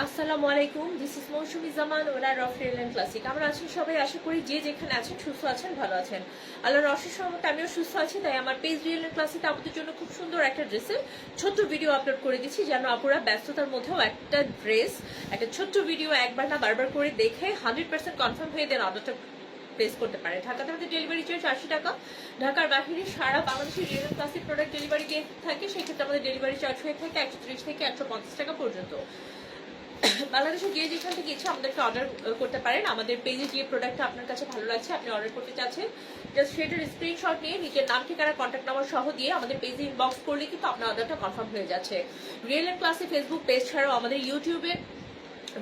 আসসালামু আলাইকুম this is Mousumi Zaman, owner of Real Classic আমরা আছি সবাই আশা করি যে যেখানে আছেন, সুস্থ আছেন, ভালো আছেন। আল্লাহর অশেষ সহমতে আমিও সুস্থ আছি, তাই আমার পেজ রিয়েল ক্লাসিক আপনাদের জন্য খুব সুন্দর একটা ড্রেসের ছোট্ট ভিডিও আপলোড করে দিচ্ছি, যেন আপুরা ব্যস্ততার মধ্যেও একটা ড্রেস একটা ছোট্ট ভিডিও একবার না বারবার করে দেখে হান্ড্রেড পার্সেন্ট কনফার্ম হয়ে দেন অর্ডারটা প্লেস করতে পারে। ঢাকাতে আমাদের ডেলিভারি চার্জ আশি টাকা। ঢাকার বাহিরে সারা বাংলাদেশের রিয়েল ক্লাসিক প্রোডাক্ট ডেলিভারি দিয়ে থাকে, সেক্ষেত্রে আমাদের ডেলিভারি চার্জ হয়ে থাকে একশো ত্রিশ থেকে একশো পঞ্চাশ টাকা পর্যন্ত। বাংলাদেশে যে যেখান থেকে ইচ্ছা আমাদেরকে অর্ডার করতে পারেন। আমাদের পেজে যে প্রোডাক্টটা আপনার কাছে ভালো লাগছে, আপনি অর্ডার করতে চাচ্ছেন জাস্ট সেটার স্ক্রিনশট নিয়ে নিজের নাম, ঠিকানা কন্ট্যাক্ট নাম্বার সহ দিয়ে আমাদের পেজে ইনবক্স করলে কিন্তু আপনার অর্ডারটা কনফার্ম হয়ে যাচ্ছে। রিয়েল এন্ড ক্লাসে ফেসবুক পেজ ছাড়াও আমাদের ইউটিউবে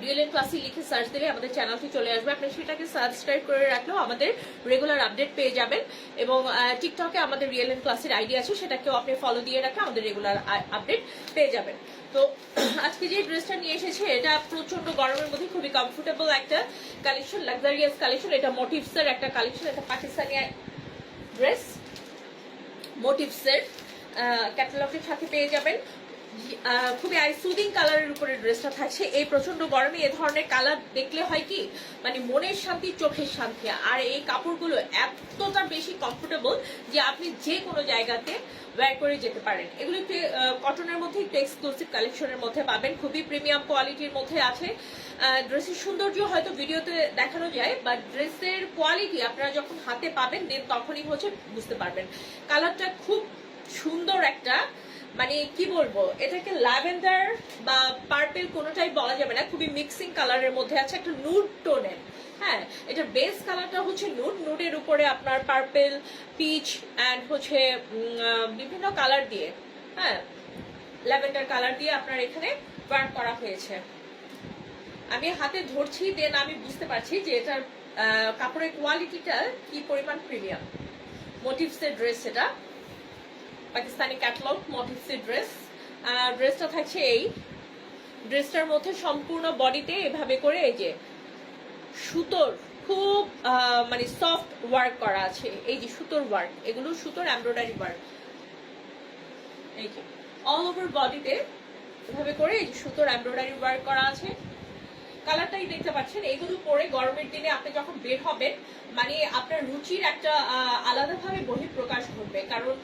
রিয়েল এন্ড ক্লাসে লিখে সার্চ দিলে আমাদের চ্যানেলটি চলে আসবে। আপনি সেটাকে সাবস্ক্রাইব করে রাখলেও আমাদের রেগুলার আপডেট পেয়ে যাবেন এবং টিকটকে আমাদের রিয়েল এন্ড ক্লাসের আইডি আছে, সেটাকেও আপনি ফলো দিয়ে রাখলে আমাদের রেগুলার আপডেট পেয়ে যাবেন। তো আজকে যে ড্রেসটা নিয়ে এসেছে, এটা প্রচণ্ড গরমের মধ্যে খুবই কমফোর্টেবল একটা কালেকশন লাক্সারিয়াস কালেকশন এটা মোটিভসের একটা কালেকশন এটা পাকিস্তানি ড্রেস মোটিভসের ক্যাটালগের সাথে পেয়ে যাবেন। খুবই আই সুদিং কালারের উপরে ড্রেসটা থাকছে। এই প্রচণ্ড গরমে এ ধরনের কালার দেখলে হয় কি মানে মনের শান্তি, চোখের শান্তি। আর এই কাপড়গুলো এতটা বেশি কমফোর্টেবল যে আপনি যে কোনো জায়গাতে ওয়্যার করে যেতে পারেন। এগুলো একটু কটনের মধ্যে, একটু এক্সক্লুসিভ কালেকশনের মধ্যে পাবেন। খুবই প্রিমিয়াম কোয়ালিটির মধ্যে আছে। ড্রেসের সৌন্দর্য হয়তো ভিডিওতে দেখানো যায় বাট ড্রেসের কোয়ালিটি আপনারা যখন হাতে পাবেন দেন তখনই হচ্ছে বুঝতে পারবেন। কালারটা খুব সুন্দর একটা মানে কি বলব, এটাকে ল্যাভেন্ডার বা পার্পেল কোনোটাই বলা যাবে না, খুবই মিক্সিং কালারের মধ্যে আছে একটা নুড টোনের হ্যাঁ এটার বেস কালারটা হচ্ছে নুড নুডের উপরে আপনার পার্পেল পিচ অ্যান্ড হচ্ছে বিভিন্ন কালার দিয়ে হ্যাঁ ল্যাভেন্ডার কালার দিয়ে আপনার এখানে ওয়ার্ক করা হয়েছে। আমি হাতে ধরছি দেন আমি বুঝতে পারছি যে এটার কাপড়ের কোয়ালিটিটা কি পরিমাণ প্রিমিয়াম মোটিভসের ড্রেস এটা। পাকিস্তানি ক্যাটলগ মোটিভসের ড্রেস ড্রেসটা থাকছে এই। ড্রেসটার মধ্যে সম্পূর্ণ বডিতে এভাবে করে এই যে সুতোর খুব মানে সফট ওয়ার্ক করা আছে। এই যে সুতোর ওয়ার্ক এগুলো সুতোর এমব্রয়ডারি ওয়ার্ক এই যে অল ওভার বডিতে এভাবে করে এই যে সুতোর এমব্রয়ডারি ওয়ার্ক করা আছে। কালারটাই দেখতে পাচ্ছেন। এগুলো পরে গরমের দিনে আপনি যখন বের হবেন মানে আপনার রুচির একটা আলাদাভাবে বহিঃপ্রকাশ ঘটবে। কারণ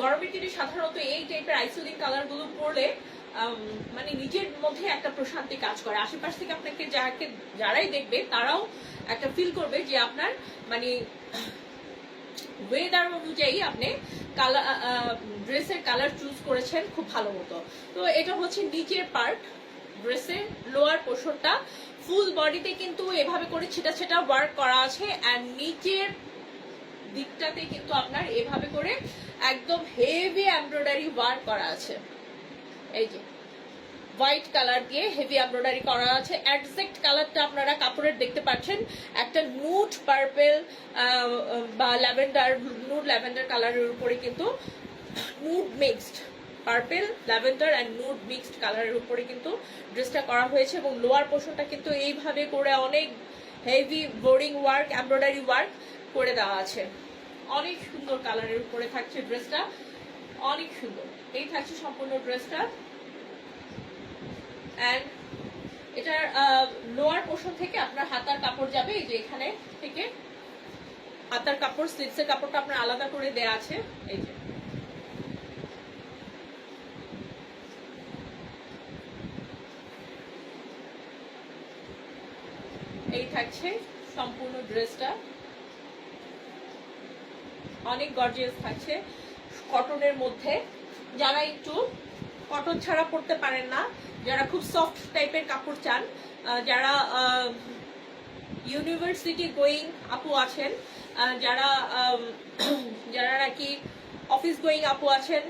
গরমের দিনে সাধারণত এই টাইপের আইসোলিং কালারগুলো পরলে মানে নিজের মধ্যে একটা প্রশান্তি কাজ করে। আশেপাশ থেকে আপনাকে যাকে, যারাই দেখবে, তারাও একটা ফিল করবে যে আপনার মানে ওয়েদার অনুযায়ী আপনি কালার ড্রেসের কালার চুজ করেছেন খুব ভালো মতো। তো এটা হচ্ছে নিচের পার্ট ড্রেসের লোয়ার পোর্শনটা ফুল বডিতে কিন্তু এভাবে করে ছিটা ছিটা ওয়ার্ক করা আছে অ্যান্ড নিচের দিকটাতে কিন্তু আপনার এভাবে করে একদম হেভি এমব্রয়ডারি ওয়ার্ক করা আছে। এই যে হোয়াইট কালার দিয়ে হেভি এমব্রয়ডারি করা আছে। একজ্যাক্ট কালারটা আপনারা কাপড়ের দেখতে পাচ্ছেন। একটা নুট পার্পেল বা ল্যাভেন্ডার নুট ল্যাভেন্ডার কালারের উপরে কিন্তু nude mixed purple lavender and nude mixed কালারের উপরে কিন্তু ড্রেসটা করা হয়েছে এবং লোয়ার পোর্শনটা কিন্তু এইভাবে করে অনেক heavy boarding work embroidery work করে দেওয়া আছে। অনেক সুন্দর কালারের উপরে থাকছে ড্রেসটা অনেক সুন্দর। এই থাকছে সম্পূর্ণ ড্রেসটা অ্যান্ড এটার লোয়ার পোর্শন থেকে আপনার হাতার কাপড় যাবে, এই যে এখানে থেকে হাতার কাপড় স্লিপসের কাপড়টা আপনার আলাদা করে দেয়া আছে। এই যে এই থাকছে সম্পূর্ণ ড্রেসটা। অনেক গর্জিয়াস থাকছে কটনের মধ্যে। যারা একটু কটন ছাড়া পরতে পারেন না, যারা খুব সফট টাইপের কাপড় চান যারা ইউনিভার্সিটি গোয়িং আপু আছেন যারা যারা নাকি অফিস গোয়িং আপু আছেন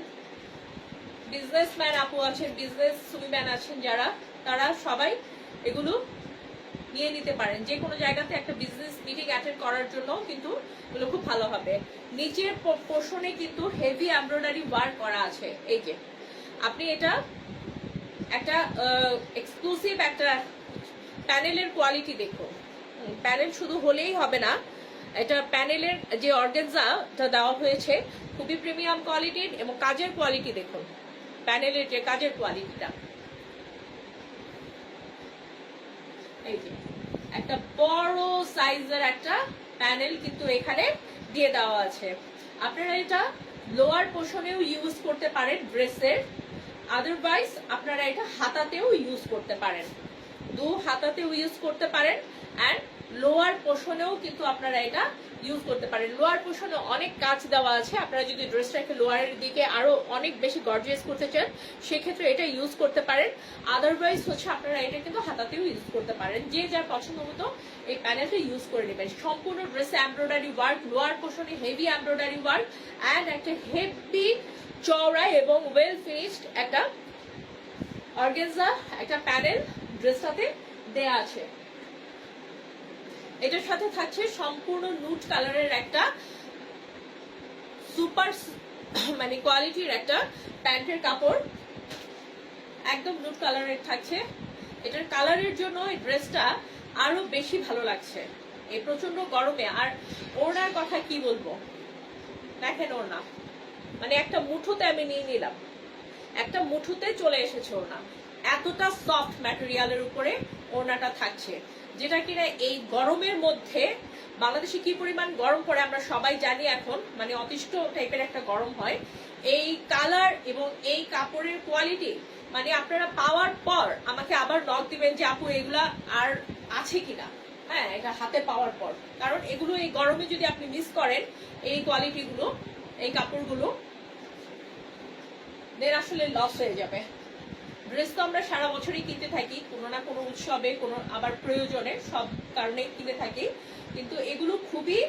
বিজনেসম্যান আপু আছেন বিজনেস সুইম্যান আছেন যারা, তারা সবাই এগুলো নিয়ে নিতে পারেন। যে কোনো জায়গাতে একটা বিজনেস মিটিং অ্যাটেন্ড করার জন্য কিন্তু এগুলো খুব ভালো হবে। নিচের পোর্শনে কিন্তু হেভি এমব্রয়ডারি ওয়ার্ক করা আছে। এই যে, আপনি এটা একটা এক্সক্লুসিভ একটা প্যানেলের কোয়ালিটি দেখুন। প্যানেল শুধু হলেই হবে না, এটা প্যানেলের যে অর্গেনজাটা দেওয়া হয়েছে, খুবই প্রিমিয়াম কোয়ালিটির এবং কাজের কোয়ালিটি দেখুন। প্যানেলের যে কাজের কোয়ালিটিটা একটা বড় সাইজের একটা প্যানেল কিন্তু এখানে দিয়ে দেওয়া আছে। আপনারা এটা লোয়ার পোর্শনেও ইউজ করতে পারেন ড্রেসের আদারওয়াইজ আপনারা এটা হাতাতেও ইউজ করতে পারেন। দু হাতাতেও ইউজ করতে পারেন অ্যান্ড লোয়ার পোর্শনেও কিন্তু আপনারা এটা ইউজ করতে পারেন। লোয়ার পোর্শনে অনেক কাজ দেওয়া আছে। আপনারা যদি ড্রেসটাকে লোয়ারের দিকে আরও অনেক বেশি গর্জিয়াস করতে চান, সেক্ষেত্রে এটা ইউজ করতে পারেন। আদারওয়াইজ হচ্ছে আপনারা এটা কিন্তু হাতাতেও ইউজ করতে পারেন। যে যার পছন্দ মতো এই প্যানেলটা ইউজ করে নেবেন। সম্পূর্ণ ড্রেসে এমব্রয়ডারি ওয়ার্ক লোয়ার পোর্শনে হেভি এমব্রয়ডারি ওয়ার্ক অ্যান্ড একটা হেভি চওড়া এবং ওয়েল ফিনিশড একটা অর্গেনজা একটা প্যানেল ড্রেসটাতে দেয়া আছে। এটার সাথে থাকছে সম্পূর্ণ নুট কালারের একটা সুপার মানে কোয়ালিটির একটা প্যান্টের কাপড়। একদম নুট কালারের থাকছে। এটার কালারের জন্য এই ড্রেসটা আরও বেশি ভালো লাগছে। এই প্রচণ্ড গরমে। আর ওড়নার কথা কি বলব? দেখেন ওড়না। মানে একটা মুঠোতে আমি নিয়ে নিলাম। একটা মুঠোতে চলে এসেছে ওড়না। এতটা সফট ম্যাটেরিয়ালের উপরে ওড়নাটা থাকছে। যেটা কিনা এই গরমের মধ্যে বাংলাদেশে কি পরিমাণ গরম পড়ে আমরা সবাই জানি এখন মানে অতিষ্ঠ টাইপের একটা গরম হয়। এই কালার এবং এই কাপড়ের কোয়ালিটি মানে আপনারা পাওয়ার পর আমাকে আবার নক দিবেন যে, আপু, এগুলা আর আছে কিনা? হ্যাঁ এটা হাতে পাওয়ার পর। কারণ এগুলো এই গরমে যদি আপনি মিস করেন, এই কোয়ালিটিগুলো এই কাপড়গুলো দেন আসলে লস হয়ে যাবে। ড্রেস তো আমরা সারা বছরই কিনতে থাকি, কোনো না কোনো উৎসবে, কোনো আবার প্রয়োজনে সব কারণে কিনে থাকি। কিন্তু এগুলো খুবই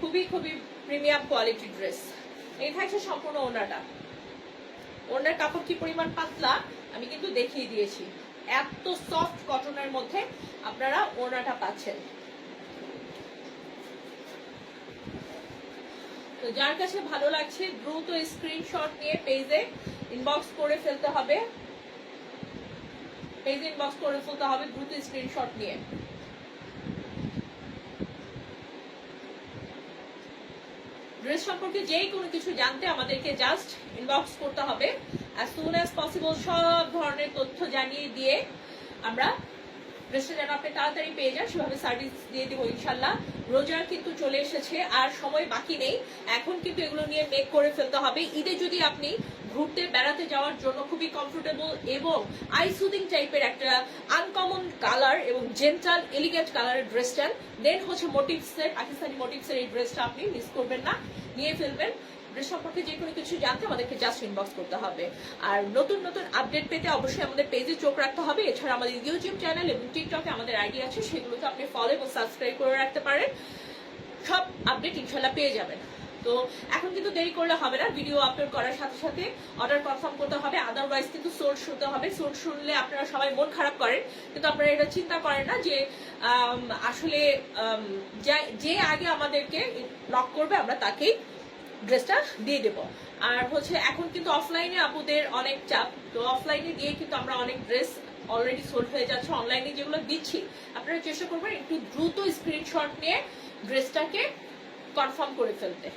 খুবই খুবই প্রিমিয়াম কোয়ালিটি ড্রেস এই থাকছে সম্পূর্ণ ওনাটা ওনার কাপড় কি পরিমাণ পাতলা, আমি কিন্তু দেখিয়ে দিয়েছি। এত সফট কটনের মধ্যে আপনারা ওনাটা পাচ্ছেন। তো যার কাছে ভালো লাগছে, দ্রুত স্ক্রিনশট নিয়ে পেজে ইনবক্স করে ফেলতে হবে। পেজে ইনবক্স করে ফেলতে হবে, দ্রুত স্ক্রিনশট নিয়ে। ড্রেস সম্পর্কে যেই কোনো কিছু জানতে আমাদেরকে জাস্ট ইনবক্স করতে হবে। অ্যাজ সুন অ্যাজ পসিবল সব ধরনের তথ্য জানিয়ে দিয়ে আমরা ড্রেসটা যেন আপনি তাড়াতাড়ি পেয়ে যান, সেভাবে সার্ভিস দিয়ে দিব ইনশাল্লাহ। কিন্তু চলে এসেছে, আর সময় বাকি নেই। এখন কিন্তু এগুলো নিয়ে মেক করে ফেলতে হবে। ঈদে যদি আপনি ঘুরতে বেড়াতে যাওয়ার জন্য খুবই কমফোর্টেবল এবং আই সুদিং টাইপের একটা আনকমন কালার এবং জেন্টাল এলিগেন্ট কালারের ড্রেসটা দেন হচ্ছে মোটিভসের পাকিস্তানি মোটিভসের এই ড্রেসটা আপনি মিস করবেন না, নিয়ে ফেলবেন। ড্রেস সম্পর্কে যে কোনো কিছু জানতে আমাদেরকে জাস্ট ইনবক্স করতে হবে। আর নতুন নতুন আপডেট পেতে অবশ্যই আমাদের পেজে চোখ রাখতে হবে। এছাড়া আমাদের ইউটিউব চ্যানেল এবং টিকটকে আমাদের আইডি আছে, সেগুলোতে আপনি ফলো এবং সাবস্ক্রাইব করে রাখতে পারেন। সব আপডেট ইনশাল্লাহ পেয়ে যাবেন। তো এখন কিন্তু দেরি করলে হবে না ভিডিও আপলোড করার সাথে সাথে অর্ডার কনফার্ম করতে হবে আদারওয়াইজ কিন্তু সোর্স শুনতে হবে। সোর্স শুনলে আপনারা সবাই মন খারাপ করেন, কিন্তু আপনারা এটা চিন্তা করেন না যে আসলে যে আগে আমাদেরকে নক করবে, আমরা তাকেই ড্রেসটা দিয়ে দেবো। আর হচ্ছে এখন কিন্তু অফলাইনে আপুদের অনেক চাপ, তো অফলাইনে গিয়ে কিন্তু আমরা অনেক ড্রেস অলরেডি সোল্ড হয়ে যাচ্ছে অনলাইনে যেগুলো দিচ্ছি, আপনারা চেষ্টা করবেন একটু দ্রুত স্ক্রিনশট নিয়ে ড্রেসটাকে কনফার্ম করে ফেলতে।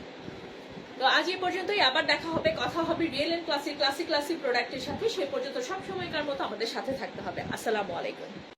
তো আজ এই পর্যন্তই, আবার দেখা হবে, কথা হবে Real and Classic classic classic প্রোডাক্টের সাথে। সে পর্যন্ত সব সময়কার মতো আমাদের সাথে থাকতে হবে। আসসালামু আলাইকুম।